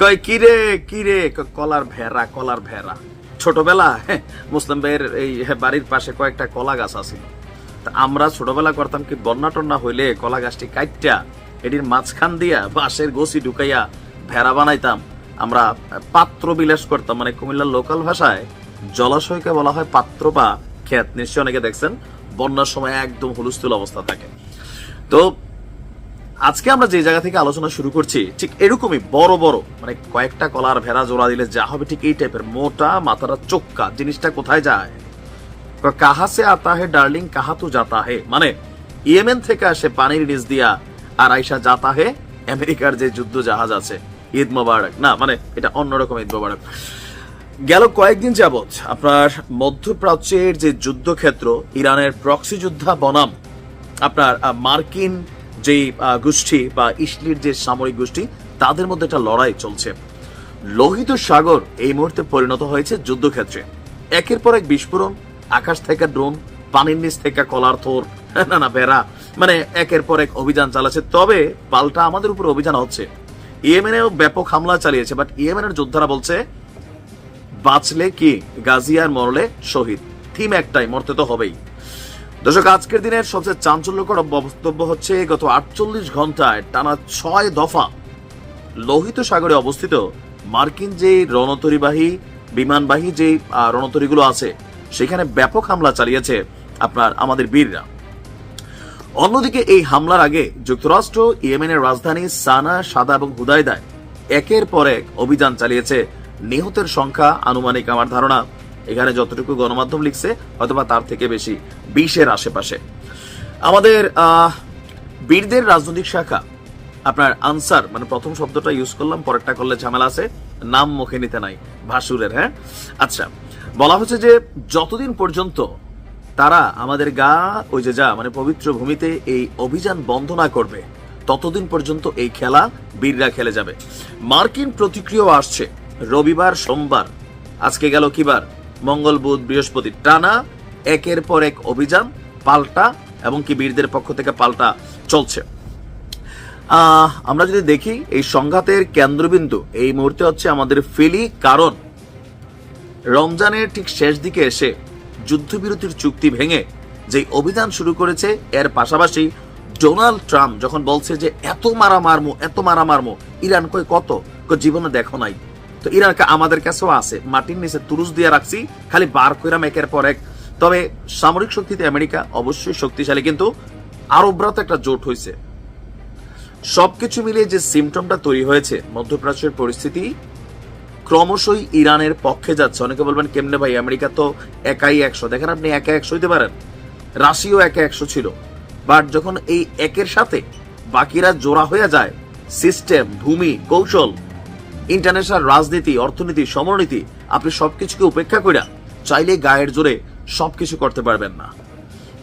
কয় কিরে কিরে কলার ভেড়া কলার ভেড়া। ছোটবেলা মুসলিম ভাইয়ের এই বাড়ির পাশে কয়েকটা কলা গাছ আছিল তা আমরা ছোটবেলা করতাম কি বন্যা টন্যা হইলে কলা গাছটি কাইটটা, এটির মাঝখান দিয়া বাঁশের গোছি ঢুকাইয়া ভেড়া বানাইতাম। আমরা পাত্র বিলাস করতাম মানে কুমিল্লার লোকাল ভাষায় জলাশয়কে বলা হয় পাত্র বা ক্ষেত। নিশ্চয় অনেকে দেখছেন, বন্যার সময় একদম হুলস্থুল অবস্থা থাকে। তো আজকে আমরা যে জায়গা থেকে আলোচনা শুরু করছি, ঠিক এরকমই বড় বড় মানে কয়েকটা কলার ভেড়া জোড়া দিলে যা হবে ঠিক এই টাইপের মোটা মাথাটা চোক্কা, জিনিসটা কোথায় যায়? কাহা সে আতা হে ডার্লিং কাহা তু যাতা হে মানে ইয়েমেন থেকে আসে পানির নিচ দিয়া, আর আইসা যাতা হে আমেরিকার যে যুদ্ধ জাহাজ আছে, ঈদ মোবারক, না মানে এটা অন্যরকম ঈদ মোবারক। গেল কয়েকদিন যাবৎ আপনার মধ্যপ্রাচ্যের যে যুদ্ধক্ষেত্র, ইরানের প্রক্সি যোদ্ধা বনাম, আপনার মার্কিন যে গোষ্ঠী বা ইসলির যে সামরিক গোষ্ঠী, তাদের মধ্যে একটা লড়াই চলছে। লোহিত সাগর এই মুহূর্তে পরিণত হয়েছে যুদ্ধক্ষেত্রে। একের পর এক বিস্ফোরণ, আকাশ থেকে ড্রোন, পানির নিচ থেকে কলার থোর না না বেড়া মানে একের পর এক অভিযান চালাচ্ছে। তবে পাল্টা আমাদের উপর অভিযান হচ্ছে। ইয়েমেনেও ব্যাপক হামলা চালিয়েছে বাট ইয়েমেনের যোদ্ধারা বলছে, বাঁচলে কি? গাজিয়ার মরলে শহীদ। থিম একটাই, মরতে তো হবেই। দর্শক, আজকের দিনের সবচেয়ে চাঞ্চল্যকর বক্তব্য হচ্ছে, গত আটচল্লিশ ঘন্টায় টানা ছয় দফা লোহিত সাগরে অবস্থিত মার্কিন যে রণতরীবাহী, বিমানবাহী যে রণতরীগুলো আছে, সেখানে ব্যাপক হামলা চালিয়েছে আপনার, আমাদের বীররা। অন্যদিকে এই হামলার আগে যুক্তরাষ্ট্র, ইয়েমেনের রাজধানী সানা, সাদা এবং হুদায়দায় একের পর এক অভিযান চালিয়েছে নিহতের সংখ্যা, আনুমানিক আমার ধারণা। এখানে যতটুকু গণমাধ্যম লিখছে অথবা তার থেকে বেশি বিশের আশেপাশে। আমাদের বীরদের রাজনৈতিক শাখা, আপনার আনসার মানে প্রথম শব্দটা ইউজ করলাম, পরেরটা করলে ঝামেলা আছে, নাম মুখে নিতে নাই, ভাসুরের হ্যাঁ? আচ্ছা বলা হচ্ছে যে যতদিন পর্যন্ত তারা আমাদের গা, ওই যে যা মানে পবিত্র ভূমিতে এই অভিযান বন্ধ না করবে, ততদিন পর্যন্ত এই খেলা বীররা খেলে যাবে। মার্কিন প্রতিক্রিয়াও আসছে, রবিবার, সোমবার, আজকে গেল কিবার? মঙ্গল বুধ, বৃহস্পতি টানা, একের পর এক অভিযান, পাল্টা এবং কি বীরদের পক্ষ থেকে পাল্টা চলছে। আমরা যদি দেখি, এই সংঘাতের কেন্দ্রবিন্দু, এই মুহূর্তে হচ্ছে আমাদের ফিলি, কারণ রমজানের ঠিক শেষ দিকে এসে যুদ্ধবিরতির চুক্তি ভেঙে যে অভিযান শুরু করেছে, এর পাশাপাশি ডোনাল্ড ট্রাম্প যখন বলছে যে, এত মারা মারমো এত মারা মারমো ইরান কই কত? জীবনে দেখো নাই। তো ইরান কা- আমাদের কাছেও আছে। মাটির নিচে তুরুস দিয়ে রাখছি, খালি বার কইরাম একের পর এক। তবে সামরিক শক্তিতে আমেরিকা অবশ্যই শক্তিশালী, কিন্তু আরবরা তো একটা জোট হয়েছে সবকিছু মিলিয়ে যে সিমটমটা তৈরি হয়েছে, মধ্যপ্রাচ্যের পরিস্থিতি ক্রমশই ইরানের পক্ষে যাচ্ছে। অনেকে বলবেন, কেমনে ভাই, আমেরিকা তো একাই একশো? দেখেন আপনি একা একশো হইতে পারেন। রাশিও একা একশো ছিল। বাট যখন এই একের সাথে বাকিরা জোড়া হয়ে যায়, সিস্টেম, ভূমি, কৌশল ইন্টারন্যাশনাল রাজনীতি, অর্থনীতি, সমরনীতি, আপনি সবকিছুকে উপেক্ষা কইরা চাইলে গায়ের জোরে সবকিছু করতে পারবেন না।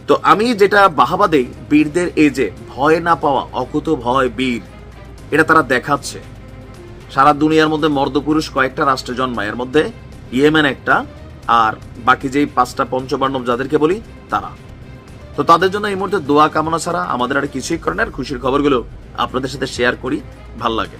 তো আমি যেটা বাহাবা দেই, বীরদের এই যে ভয় না পাওয়া, অকুত ভয় বীর, এটা তারা দেখাচ্ছে। সারা দুনিয়ার মধ্যে মর্দপুরুষ কয়েকটা রাষ্ট্রে জন্মায়, এর মধ্যে ইয়েমেন একটা, আর বাকি যেই পাঁচটা পঞ্চবার্ণব যাদেরকে বলি, তারা। তো তাদের জন্য এই মুহূর্তে দোয়া কামনা ছাড়া আমাদের আর কিছুই করে না আর খুশির খবরগুলো আপনাদের সাথে শেয়ার করি, ভালো লাগে।